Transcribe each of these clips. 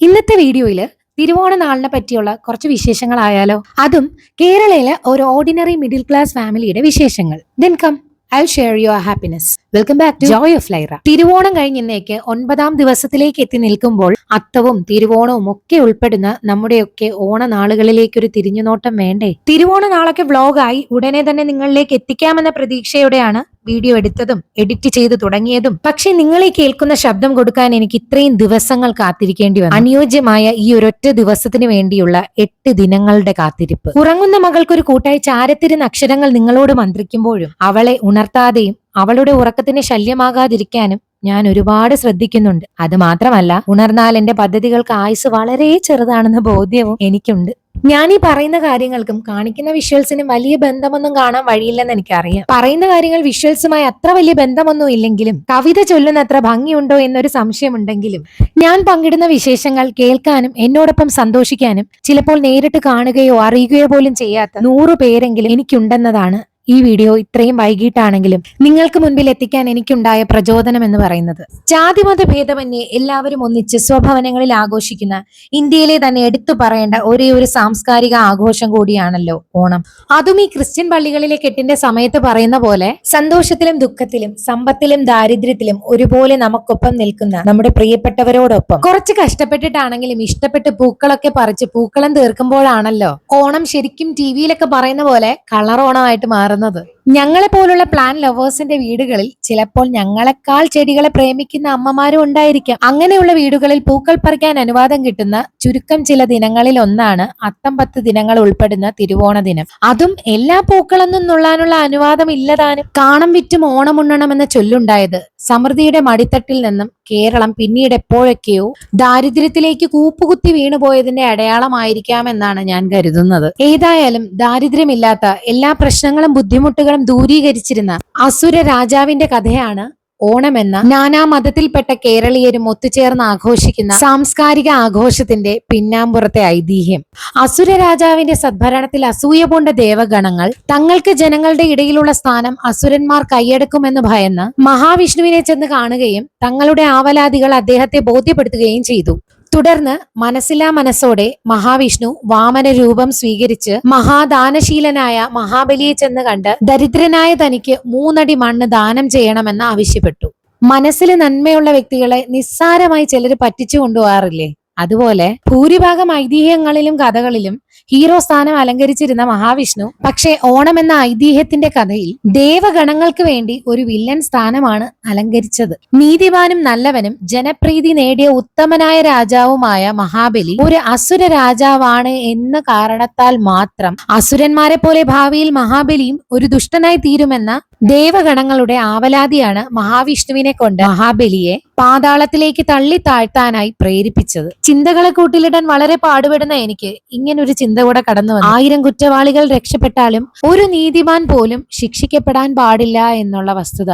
ഇന്നത്തെ വീഡിയോയിൽ തിരുവോണ നാളിനെ പറ്റിയുള്ള കുറച്ച് വിശേഷങ്ങളായാലോ? അതും കേരളയിലെ ഒരു ഓർഡിനറി മിഡിൽ ക്ലാസ് ഫാമിലിയുടെ വിശേഷങ്ങൾ. Then come I share your happiness welcome back to joy of Lyra Thiruvonam കഴിഞ്ഞിന്നേക്ക് ഒൻപതാം ദിവസത്തിലേക്ക് എത്തി നിൽക്കുമ്പോൾ അത്തവും തിരുവോണവും ഒക്കെ ഉൾപ്പെടുന്ന നമ്മുടെയൊക്കെ ഓണനാളുകളിലേക്ക് ഒരു തിരിഞ്ഞുനോട്ടം വേണ്ടേ? തിരുവോണ നാളൊക്കെ വ്ലോഗായി ഉടനെ തന്നെ നിങ്ങളിലേക്ക് എത്തിക്കാമെന്ന പ്രതീക്ഷയോടെയാണ് വീഡിയോ എടുത്തതും എഡിറ്റ് ചെയ്ത് തുടങ്ങിയതും. പക്ഷെ നിങ്ങളെ കേൾക്കുന്ന ശബ്ദം കൊടുക്കാൻ എനിക്ക് ഇത്രയും ദിവസങ്ങൾ കാത്തിരിക്കേണ്ടി വന്നു. അനുയോജ്യമായ ഈ ഒരൊറ്റ ദിവസത്തിന് വേണ്ടിയുള്ള എട്ട് ദിനങ്ങളുടെ കാത്തിരിപ്പ്. ഉറങ്ങുന്ന മകൾക്കൊരു കൂട്ടായി ചാരത്തിരുന്ന അക്ഷരങ്ങൾ നിങ്ങളോട് മന്ത്രിക്കുമ്പോഴും അവളെ ഉണർത്താതെയും അവളുടെ ഉറക്കത്തിന് ശല്യമാകാതിരിക്കാനും ഞാൻ ഒരുപാട് ശ്രദ്ധിക്കുന്നുണ്ട്. അത് മാത്രമല്ല ഉണർന്നാൽ എന്റെ പദ്ധതികൾക്ക് ആയുസ് വളരെ ചെറുതാണെന്ന ബോധ്യവും എനിക്കുണ്ട്. ഞാൻ ഈ പറയുന്ന കാര്യങ്ങൾക്കും കാണിക്കുന്ന വിഷ്വൽസിനും വലിയ ബന്ധമൊന്നും കാണാൻ വഴിയില്ലെന്ന് എനിക്കറിയാം. പറയുന്ന കാര്യങ്ങൾ വിഷ്വൽസുമായി അത്ര വലിയ ബന്ധമൊന്നും ഇല്ലെങ്കിലും കവിത ചൊല്ലുന്ന അത്ര ഭംഗിയുണ്ടോ എന്നൊരു സംശയമുണ്ടെങ്കിലും ഞാൻ പങ്കിടുന്ന വിശേഷങ്ങൾ കേൾക്കാനും എന്നോടൊപ്പം സന്തോഷിക്കാനും ചിലപ്പോൾ നേരിട്ട് കാണുകയോ അറിയുകയോ പോലും ചെയ്യാത്ത നൂറു പേരെങ്കിലും എനിക്കുണ്ടെന്നതാണ് ഈ വീഡിയോ ഇത്രയും വൈകിട്ടാണെങ്കിലും നിങ്ങൾക്ക് മുൻപിൽ എത്തിക്കാൻ എനിക്കുണ്ടായ പ്രചോദനം എന്ന് പറയുന്നത്. ജാതിമത ഭേദമന്യേ എല്ലാവരും ഒന്നിച്ച് സ്വഭവനങ്ങളിൽ ആഘോഷിക്കുന്ന ഇന്ത്യയിലെ തന്നെ എടുത്തു പറയേണ്ട ഒരേ ഒരു സാംസ്കാരിക ആഘോഷം കൂടിയാണല്ലോ ഓണം. അതും ഈ ക്രിസ്ത്യൻ പള്ളികളിലെ കെട്ടിന്റെ സമയത്ത് പറയുന്ന പോലെ സന്തോഷത്തിലും ദുഃഖത്തിലും സമ്പത്തിലും ദാരിദ്ര്യത്തിലും ഒരുപോലെ നമുക്കൊപ്പം നിൽക്കുന്ന നമ്മുടെ പ്രിയപ്പെട്ടവരോടൊപ്പം. കുറച്ച് കഷ്ടപ്പെട്ടിട്ടാണെങ്കിലും ഇഷ്ടപ്പെട്ട് പൂക്കളൊക്കെ പറിച്ച് പൂക്കളം തീർക്കുമ്പോഴാണല്ലോ ഓണം ശരിക്കും ടി വിയിലൊക്കെ പറയുന്ന പോലെ കളർ ഓണമായിട്ട് മാറുന്നത്. ഞങ്ങളെ പോലുള്ള പ്ലാൻ ലവേഴ്സിന്റെ വീടുകളിൽ ചിലപ്പോൾ ഞങ്ങളെക്കാൾ ചെടികളെ പ്രേമിക്കുന്ന അമ്മമാരും ഉണ്ടായിരിക്കാം. അങ്ങനെയുള്ള വീടുകളിൽ പൂക്കൾ പറിക്കാൻ അനുവാദം കിട്ടുന്ന ചുരുക്കം ചില ദിനങ്ങളിൽ ഒന്നാണ് അത്തം പത്ത് ദിനങ്ങൾ ഉൾപ്പെടുന്ന തിരുവോണ ദിനം. അതും എല്ലാ പൂക്കളൊന്നും നുള്ളാനുള്ള അനുവാദം ഇല്ലതാനും കാണം വിറ്റും ഓണമുണ്ണണമെന്ന ചൊല്ലുണ്ടായത് സമൃദ്ധിയുടെ മടിത്തട്ടിൽ നിന്നും കേരളം പിന്നീട് എപ്പോഴൊക്കെയോ ദാരിദ്ര്യത്തിലേക്ക് കൂപ്പുകുത്തി വീണുപോയതിന്റെ അടയാളമായിരിക്കാമെന്നാണ് ഞാൻ കരുതുന്നത്. ഏതായാലും ദാരിദ്ര്യമില്ലാത്ത എല്ലാ പ്രശ്നങ്ങളും ബുദ്ധിമുട്ടുകളും ദൂരീകരിച്ചിരുന്ന അസുര രാജാവിന്റെ കഥയാണ് ഓണമെന്ന നാനാ മതത്തിൽപ്പെട്ട കേരളീയരും ഒത്തുചേർന്ന് ആഘോഷിക്കുന്ന സാംസ്കാരിക ആഘോഷത്തിന്റെ പിന്നാമ്പുറത്തെ ഐതിഹ്യം. അസുര രാജാവിന്റെ സദ്ഭരണത്തിൽ അസൂയ പൂണ്ട ദേവഗണങ്ങൾ തങ്ങൾക്ക് ജനങ്ങളുടെ ഇടയിലുള്ള സ്ഥാനം അസുരന്മാർ കൈയടക്കുമെന്ന് ഭയന്ന് മഹാവിഷ്ണുവിനെ ചെന്ന് കാണുകയും തങ്ങളുടെ ആവലാതികൾ അദ്ദേഹത്തെ ബോധ്യപ്പെടുത്തുകയും ചെയ്തു. തുടർന്ന് മനസ്സിലാ മനസ്സോടെ മഹാവിഷ്ണു വാമന രൂപം സ്വീകരിച്ച് മഹാദാനശീലനായ മഹാബലിയെ ചെന്ന് കണ്ട് ദരിദ്രനായ തനിക്ക് മൂന്നടി മണ്ണ് ദാനം ചെയ്യണമെന്ന് ആവശ്യപ്പെട്ടു. മനസ്സിൽ നന്മയുള്ള വ്യക്തികളെ നിസ്സാരമായി ചിലർ പറ്റിച്ചു കൊണ്ടുപോകാറില്ലേ? അതുപോലെ ഭൂരിഭാഗം ഐതിഹ്യങ്ങളിലും കഥകളിലും ഹീറോ സ്ഥാനം അലങ്കരിച്ചിരുന്ന മഹാവിഷ്ണു പക്ഷേ ഓണം എന്ന ഐതിഹ്യത്തിന്റെ കഥയിൽ ദേവഗണങ്ങൾക്ക് വേണ്ടി ഒരു വില്ലൻ സ്ഥാനമാണ് അലങ്കരിച്ചത്. നീതിമാനും നല്ലവനും ജനപ്രീതി നേടിയ ഉത്തമനായ രാജാവുമായ മഹാബലി ഒരു അസുര രാജാവാണ് എന്ന കാരണത്താൽ മാത്രം അസുരന്മാരെ പോലെ ഭാവിയിൽ മഹാബലിയും ഒരു ദുഷ്ടനായി തീരുമെന്ന ദേവഗണങ്ങളുടെ ആവലാതിയാണ് മഹാവിഷ്ണുവിനെ കൊണ്ട് മഹാബലിയെ പാതാളത്തിലേക്ക് തള്ളി താഴ്ത്താനായി പ്രേരിപ്പിച്ചത്. ചിന്തകളെ കൂട്ടിലിടാൻ വളരെ പാടുപെടുന്ന എനിക്ക് ഇങ്ങനൊരു ചിന്ത കൂടെ കടന്നു വന്നു. ആയിരം കുറ്റവാളികൾ രക്ഷപ്പെട്ടാലും ഒരു നീതിമാൻ പോലും ശിക്ഷിക്കപ്പെടാൻ പാടില്ല എന്നുള്ള വസ്തുത.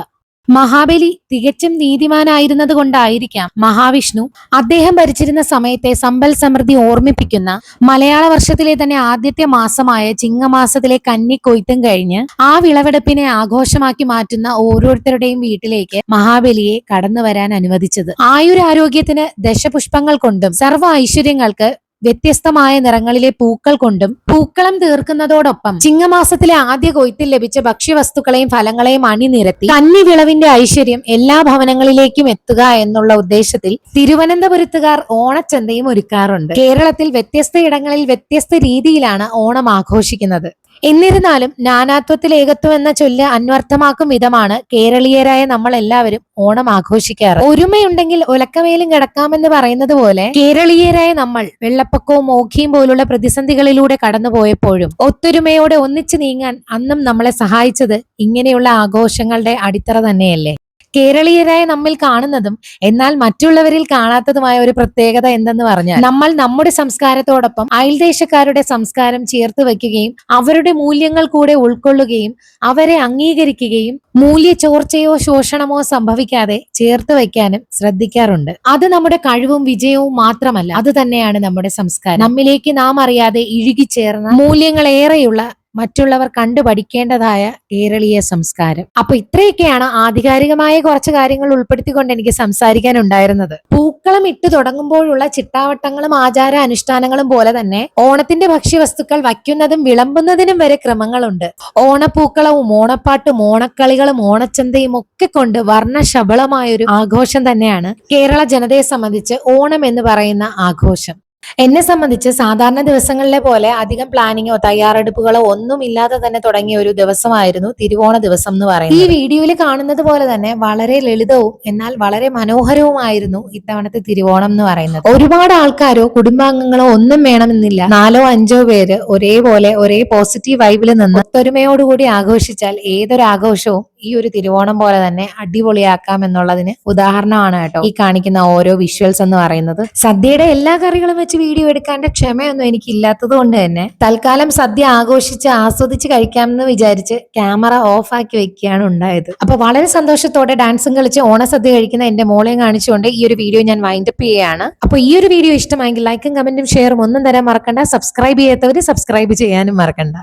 മഹാബലി തികച്ചും നീതിമാനായിരുന്നത് കൊണ്ടായിരിക്കാം മഹാവിഷ്ണു അദ്ദേഹം ഭരിച്ചിരുന്ന സമയത്തെ സമ്പൽ സമൃദ്ധി ഓർമ്മിപ്പിക്കുന്ന മലയാള വർഷത്തിലെ തന്നെ ആദ്യത്തെ മാസമായ ചിങ്ങമാസത്തിലെ കന്നി കൊയ്ത്തും കഴിഞ്ഞ് ആ വിളവെടുപ്പിനെ ആഘോഷമാക്കി മാറ്റുന്ന ഓരോരുത്തരുടെയും വീട്ടിലേക്ക് മഹാബലിയെ കടന്നു വരാൻ അനുവദിച്ചത്. ആയുരാരോഗ്യത്തിന് ദശപുഷ്പങ്ങൾ കൊണ്ടും സർവ ഐശ്വര്യങ്ങൾക്ക് വ്യത്യസ്തമായ നിറങ്ങളിലെ പൂക്കൾ കൊണ്ടും പൂക്കളം തീർക്കുന്നതോടൊപ്പം ചിങ്ങമാസത്തിലെ ആദ്യ കൊയ്ത്തിൽ ലഭിച്ച ഭക്ഷ്യവസ്തുക്കളെയും ഫലങ്ങളെയും അണിനിരത്തി കന്നി വിളവിന്റെ ഐശ്വര്യം എല്ലാ ഭവനങ്ങളിലേക്കും എത്തുക എന്നുള്ള ഉദ്ദേശത്തിൽ തിരുവനന്തപുരത്തുകാർ ഓണച്ചന്തയും ഒരുക്കാറുണ്ട്. കേരളത്തിൽ വ്യത്യസ്ത ഇടങ്ങളിൽ വ്യത്യസ്ത രീതിയിലാണ് ഓണം ആഘോഷിക്കുന്നത്. എന്നിരുന്നാലും നാനാത്വത്തിൽ ഏകത്വം എന്ന ചൊല്ല് അന്വർത്ഥമാക്കും വിധമാണ് കേരളീയരായ നമ്മൾ എല്ലാവരും ഓണം ആഘോഷിക്കാറ്. ഒരുമയുണ്ടെങ്കിൽ ഒലക്കമേലും കിടക്കാമെന്ന് പറയുന്നത് പോലെ കേരളീയരായ നമ്മൾ വെള്ളപ്പൊക്കവും ഓഖിയും പോലുള്ള പ്രതിസന്ധികളിലൂടെ കടന്നുപോയപ്പോഴും ഒത്തൊരുമയോടെ ഒന്നിച്ചു നീങ്ങാൻ അന്നും നമ്മളെ സഹായിച്ചത് ഇങ്ങനെയുള്ള ആഘോഷങ്ങളുടെ അടിത്തറ തന്നെയല്ലേ? കേരളീയരായ നമ്മിൽ കാണുന്നതും എന്നാൽ മറ്റുള്ളവരിൽ കാണാത്തതുമായ ഒരു പ്രത്യേകത എന്തെന്ന് പറഞ്ഞാൽ നമ്മൾ നമ്മുടെ സംസ്കാരത്തോടൊപ്പം അയൽദേശക്കാരുടെ സംസ്കാരം ചേർത്ത് വയ്ക്കുകയും അവരുടെ മൂല്യങ്ങൾ കൂടെ ഉൾക്കൊള്ളുകയും അവരെ അംഗീകരിക്കുകയും മൂല്യ ചോർച്ചയോ ശോഷണമോ സംഭവിക്കാതെ ചേർത്ത് വയ്ക്കാനും ശ്രദ്ധിക്കാറുണ്ട്. അത് നമ്മുടെ കഴിവും വിജയവും മാത്രമല്ല അത് തന്നെയാണ് നമ്മുടെ സംസ്കാരം. നമ്മിലേക്ക് നാം അറിയാതെ ഇഴുകിച്ചേർന്ന മൂല്യങ്ങളേറെയുള്ള മറ്റുള്ളവർ കണ്ടു പഠിക്കേണ്ടതായ കേരളീയ സംസ്കാരം. അപ്പൊ ഇത്രയൊക്കെയാണ് ആധികാരികമായ കുറച്ച് കാര്യങ്ങൾ ഉൾപ്പെടുത്തിക്കൊണ്ട് എനിക്ക് സംസാരിക്കാനുണ്ടായിരുന്നത് പൂക്കളം ഇട്ടു തുടങ്ങുമ്പോഴുള്ള ചിട്ടാവട്ടങ്ങളും ആചാര അനുഷ്ഠാനങ്ങളും പോലെ തന്നെ ഓണത്തിന്റെ ഭക്ഷ്യവസ്തുക്കൾ വയ്ക്കുന്നതും വിളമ്പുന്നതിനും വരെ ക്രമങ്ങളുണ്ട്. ഓണപ്പൂക്കളവും ഓണപ്പാട്ടും ഓണക്കളികളും ഓണച്ചന്തയും ഒക്കെ കൊണ്ട് വർണശബളമായൊരു ആഘോഷം തന്നെയാണ് കേരള ജനതയെ സംബന്ധിച്ച് ഓണം എന്ന് പറയുന്ന ആഘോഷം. എന്നെ സംബന്ധിച്ച് സാധാരണ ദിവസങ്ങളിലെ പോലെ അധികം പ്ലാനിങ്ങോ തയ്യാറെടുപ്പുകളോ ഒന്നും ഇല്ലാതെ തന്നെ തുടങ്ങിയ ഒരു ദിവസമായിരുന്നു തിരുവോണ ദിവസം എന്ന് പറയുന്നത്. ഈ വീഡിയോയിൽ കാണുന്നത് പോലെ തന്നെ വളരെ ലളിതവും എന്നാൽ വളരെ മനോഹരവുമായിരുന്നു ഇത്തവണത്തെ തിരുവോണം എന്ന് പറയുന്നത്. ഒരുപാട് ആൾക്കാരോ കുടുംബാംഗങ്ങളോ ഒന്നും വേണമെന്നില്ല. നാലോ അഞ്ചോ പേര് ഒരേപോലെ ഒരേ പോസിറ്റീവ് വൈബിൽ നിന്ന് ഒത്തൊരുമയോടുകൂടി ആഘോഷിച്ചാൽ ഏതൊരു ആഘോഷവും ഈ ഒരു തിരുവോണം പോലെ തന്നെ അടിപൊളിയാക്കാം എന്നുള്ളതിന് ഉദാഹരണമാണ് കേട്ടോ ഈ കാണിക്കുന്ന ഓരോ വിഷ്വൽസ് എന്ന് പറയുന്നത്. സദ്യയുടെ എല്ലാ കറികളും വെച്ച് വീഡിയോ എടുക്കാന്റെ ക്ഷമയൊന്നും എനിക്ക് ഇല്ലാത്തത് കൊണ്ട് തന്നെ തൽക്കാലം സദ്യ ആഘോഷിച്ച് ആസ്വദിച്ച് കഴിക്കാമെന്ന് വിചാരിച്ച് ക്യാമറ ഓഫ് ആക്കി വെക്കുകയാണ് ഉണ്ടായത്. അപ്പൊ വളരെ സന്തോഷത്തോടെ ഡാൻസും കളിച്ച് ഓണസദ്യ കഴിക്കുന്ന എന്റെ മോളെയും കാണിച്ചുകൊണ്ട് ഈ ഒരു വീഡിയോ ഞാൻ വൈൻഡപ്പ് ചെയ്യുകയാണ്. അപ്പൊ ഈ ഒരു വീഡിയോ ഇഷ്ടമായെങ്കിൽ ലൈക്കും കമന്റും ഷെയറും ഒന്നും തരാൻ മറക്കണ്ട. സബ്സ്ക്രൈബ് ചെയ്യാത്തവര് സബ്സ്ക്രൈബ് ചെയ്യാനും മറക്കണ്ട.